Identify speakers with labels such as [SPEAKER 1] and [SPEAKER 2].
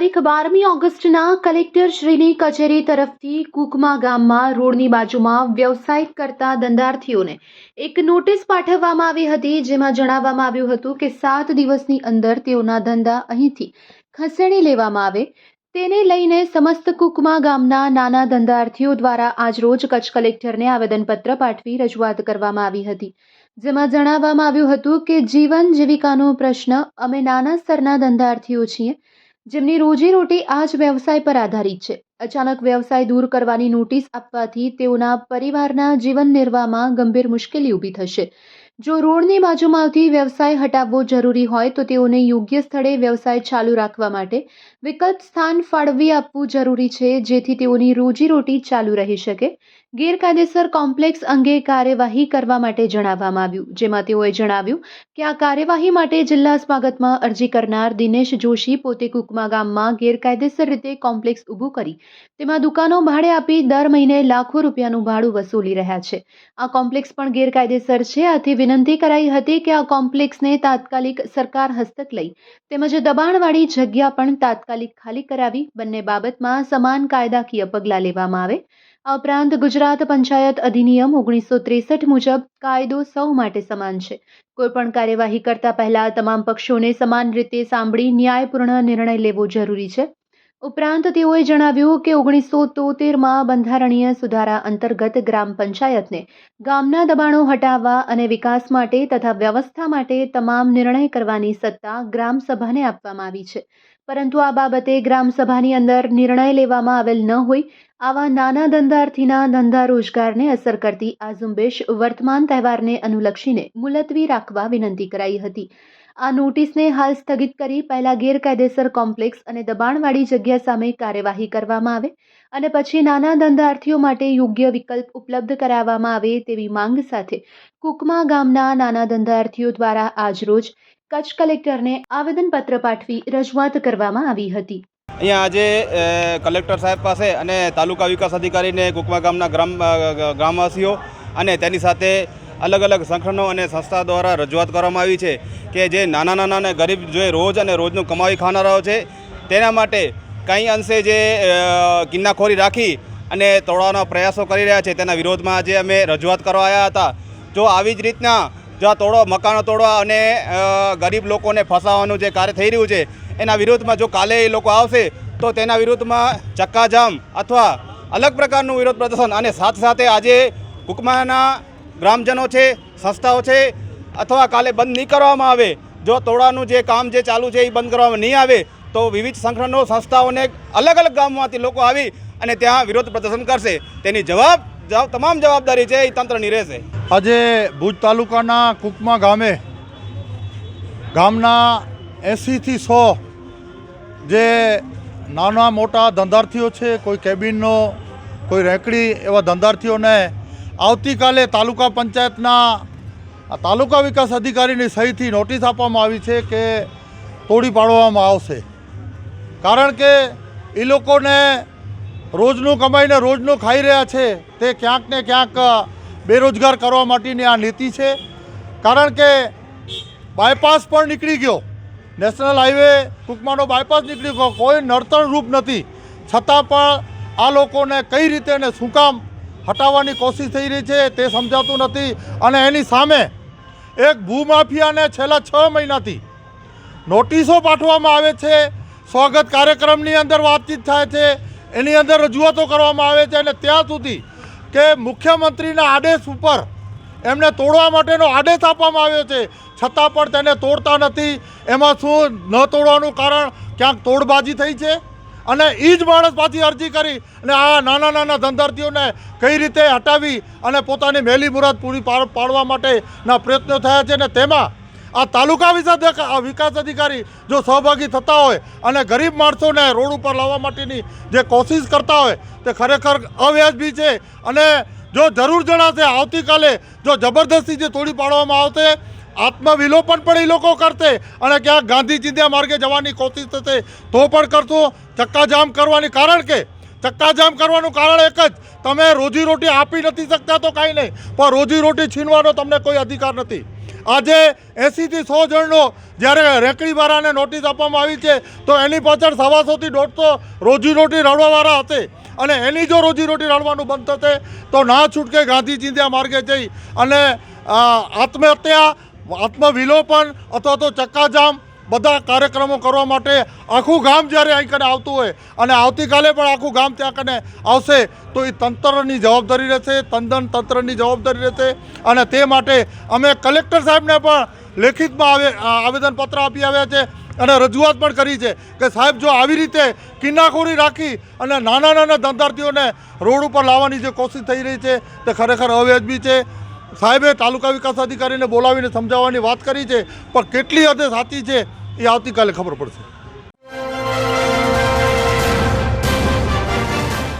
[SPEAKER 1] તારીખ બારમી ઓગસ્ટના કલેક્ટર શ્રીની કચેરી તરફથી કુકમા ગામમાં રોડની બાજુમાં વ્યવસાય કરતા ધંધાર્થીઓને એક નોટિસ પાઠવવામાં આવી હતી, જેમાં જણાવવામાં આવ્યું હતું કે સાત દિવસની અંદર તેઓના ધંધા અહીંથી ખસેડી લેવામાં આવે. તેને લઈને સમસ્ત કુકમા ગામના નાના ધંધાર્થીઓ દ્વારા આજરોજ કચ્છ કલેક્ટરને આવેદનપત્ર પાઠવી રજૂઆત કરવામાં આવી હતી, જેમાં જણાવવામાં આવ્યું હતું કે જીવન જીવિકાનો પ્રશ્ન, અમે નાના સ્તરના ધંધાર્થીઓ છીએ જેમની રોજીરોટી આ જ વ્યવસાય પર આધારિત છે. અચાનક વ્યવસાય દૂર કરવાની નોટિસ આપવાથી તેઓના પરિવારના જીવન નિર્વાહમાં ગંભીર મુશ્કેલી ઊભી થશે. જો રોડની બાજુમાંથી વ્યવસાય હટાવવો જરૂરી હોય તો તેઓને યોગ્ય સ્થળે વ્યવસાય ચાલુ રાખવા માટે વિકલ્પ સ્થાન ફાળવી આપવું જરૂરી છે, જેથી તેઓની રોજીરોટી ચાલુ રહી શકે. ગેરકાયદેસર કોમ્પ્લેક્સ અંગે કાર્યવાહી કરવા માટે જણાવવામાં આવ્યું, જેમાં તેઓએ જણાવ્યું કે આ કાર્યવાહી માટે જિલ્લા સ્વાગતમાં અરજી કરનાર દિનેશ જોશી પોતે કુકમા ગામમાં ગેરકાયદેસર રીતે કોમ્પ્લેક્સ ઊભું કરી તેમાં દુકાનો ભાડે આપી દર મહિને લાખો રૂપિયાનું ભાડું વસૂલી રહ્યા છે. આ કોમ્પ્લેક્સ પણ ગેરકાયદેસર છે, આથી વિનંતી કરાઈ હતી કે આ કોમ્પ્લેક્સને તાત્કાલિક સરકાર હસ્તક લઈ તેમજ દબાણવાળી જગ્યા પણ તાત્કાલિક ખાલી કરાવી બંને બાબતમાં સમાન કાયદાકીય પગલાં લેવામાં આવે. આ ઉપરાંત ગુજરાત પંચાયત અધિનિયમ ઓગણીસો ત્રેસઠ મુજબ કાયદો સૌ માટે સમાન છે. કોઈપણ કાર્યવાહી કરતા પહેલા તમામ પક્ષોને સમાન રીતે સાંભળી ન્યાયપૂર્ણ નિર્ણય લેવો જરૂરી છે. ઉપરાંત તેઓએ જણાવ્યું કે ઓગણીસો તોતેરમાં બંધારણીય સુધારા અંતર્ગત ગ્રામ પંચાયતને ગામના દબાણો હટાવવા અને વિકાસ માટે તથા વ્યવસ્થા માટે તમામ નિર્ણય કરવાની સત્તા ગ્રામસભાને આપવામાં આવી છે. પરંતુ આ બાબતે ગ્રામસભાની અંદર નિર્ણય લેવામાં આવેલ ન હોય, આવા નાના ધંધાર્થીના ધંધા રોજગારને અસર કરતી આ ઝુંબેશ વર્તમાન તહેવારને અનુલક્ષીને મુલતવી રાખવા વિનંતી કરાઈ હતી. આ નોટિસને હાલ સ્થગિત કરી પહેલાં ગેરકાયદેસર કોમ્પ્લેક્સ અને દબાણવાળી જગ્યા સામે કાર્યવાહી કરવામાં આવે અને પછી નાના ધંધાર્થીઓ માટે યોગ્ય વિકલ્પ ઉપલબ્ધ કરાવવામાં આવે તેવી માંગ સાથે કુકમા ગામના નાના ધંધાર્થીઓ દ્વારા આજરોજ કચ્છ કલેક્ટરને આવેદનપત્ર પાઠવી રજૂઆત કરવામાં આવી હતી.
[SPEAKER 2] અહીંયા આજે કલેક્ટર સાહેબ પાસે અને તાલુકા વિકાસ અધિકારીને કુકમા ગામના ગ્રામ ગ્રામવાસીઓ અને તેની સાથે અલગ અલગ સંગઠનો અને સંસ્થા દ્વારા રજૂઆત કરવામાં આવી છે કે જે નાના નાના ગરીબ જે રોજ અને રોજનું કમાવી ખાનારાઓ છે, તેના માટે કંઈ અંશે જે ગિન્નાખોરી રાખી અને તોડવાના પ્રયાસો કરી રહ્યા છે, તેના વિરોધમાં આજે અમે રજૂઆત કરવા આવ્યા હતા. જો આવી જ રીતના જો તોડો મકાનો તોડવા અને ગરીબ લોકોને ફસાવવાનું જે કાર્ય થઈ રહ્યું છે, એના વિરોધમાં જો કાલે એ લોકો આવશે, તો તેના વિરોધમાં ચક્કાજામ અથવા અલગ પ્રકારનું વિરોધ પ્રદર્શન અને સાથે સાથે આજે કુકમાના ગ્રામજનો છે, સંસ્થાઓ છે, અથવા કાલે બંધ નહીં કરવામાં આવે, જો તોડાનું જે કામ જે ચાલુ છે એ બંધ કરવામાં નહીં આવે, તો વિવિધ સંગઠનો, સંસ્થાઓને અલગ અલગ ગામમાંથી લોકો આવી અને ત્યાં વિરોધ પ્રદર્શન કરશે. તેની જવાબ તમામ જવાબદારી છે એ તંત્રની રહેશે.
[SPEAKER 3] આજે ભુજ તાલુકાના કુકમા ગામે, ગામના એંસીથી સો જે નાના મોટા ધંધાર્થીઓ છે, કોઈ કેબિનનો, કોઈ રેકડી એવા ધંધાર્થીઓને આવતીકાલે તાલુકા પંચાયતના તાલુકા વિકાસ અધિકારીની સહીથી નોટિસ આપવામાં આવી છે કે તોડી પાડવામાં આવશે. કારણ કે એ લોકોને રોજનું કમાઈને રોજનું ખાઈ રહ્યા છે, તે ક્યાંક ને ક્યાંક બેરોજગાર કરવા માટેની આ નીતિ છે. કારણ કે બાયપાસ પણ નીકળી ગયો. નેશનલ હાઈવે ટૂંકમાંનો બાયપાસ નીકળી ગયો. કોઈ નડતર રૂપ નથી. છતાં પણ આ લોકોને કઈ રીતે ને શું કામ હટાવવાની કોશિશ થઈ રહી છે, તે સમજાતું નથી. અને એની સામે એક ભૂમાફિયાને છેલ્લા છ મહિનાથી નોટિસો પાઠવવામાં આવે છે. સ્વાગત કાર્યક્રમની અંદર વાતચીત થાય છે. એની અંદર રજૂઆતો કરવામાં આવે છે અને ત્યાં સુધી કે મુખ્યમંત્રીના આદેશ ઉપર એમને તોડવા માટેનો આદેશ આપવામાં આવ્યો છે. છતાં પણ તેને તોડતા નથી. એમાં શું ન તોડવાનું કારણ? ક્યાંક તોડબાજી થઈ છે. અને એ જ માણસ પાછી અરજી કરી અને આ નાના નાના ધંધાર્થીઓને કઈ રીતે હટાવી અને પોતાની મેલી મુરાદ પૂરી પાડ- પાડવા માટેના પ્રયત્નો થયા છે અને તેમાં આ તાલુકા વિકાસ અધિકારી જો સહભાગી થતા હોય અને ગરીબ માણસોને રોડ ઉપર લાવવા માટેની જે કોશિશ કરતા હોય તે ખરેખર અવ્યાજબી છે અને જો જરૂર જણાશે આવતીકાલે જો જબરદસ્તી જે તોડી પાડવામાં આવશે આત્મવિલોપન પણ એ લોકો કરતે અને ક્યાંક ગાંધી ચિંધ્યા માર્ગે જવાની કોશિશ થશે, તો પણ કરતું ચક્કાજામ કરવાની કારણ કે, ચક્કાજામ કરવાનું કારણ એક જ, તમે રોજીરોટી આપી નથી શકતા તો કાંઈ નહીં, પણ રોજીરોટી છીનવાનો તમને કોઈ અધિકાર નથી. આજે એંસીથી સો જણનો જ્યારે રેકડીવાળાને નોટિસ આપવામાં આવી છે, તો એની પાછળ સવાસોથી દોઢસો રોજીરોટી રળવાવાળા હશે. અને એની જો રોજીરોટી રળવાનું બંધ થશે, તો ના છૂટકે ગાંધી ચિંધ્યા માર્ગે જઈ અને આત્મહત્યા આત્મવિલોપન અથવા તો ચક્કાજામ બધા કાર્યક્રમો કરવા માટે આખું ગામ જ્યારે અહીં કને આવતું હોય અને આવતીકાલે પણ આખું ગામ ત્યાં કને આવશે, તો એ તંત્રની જવાબદારી રહેશે, તંદન તંત્રની જવાબદારી રહેશે અને તે માટે અમે કલેક્ટર સાહેબને પણ લેખિતમાં આવે આવેદનપત્ર આપી આવ્યા છે અને રજૂઆત પણ કરી છે કે સાહેબ, જો આવી રીતે કિન્નાખોરી રાખી અને નાના નાના ધંધાર્થીઓને રોડ ઉપર લાવવાની જે કોશિશ થઈ રહી છે, તે ખરેખર અવ્યાજબી છે. સાહેબે તાલુકા વિકાસ અધિકારીને બોલાવીને સમજાવવાની વાત કરી છે, પણ કેટલી હદે સાચી છે એ આવતીકાલે ખબર પડશે.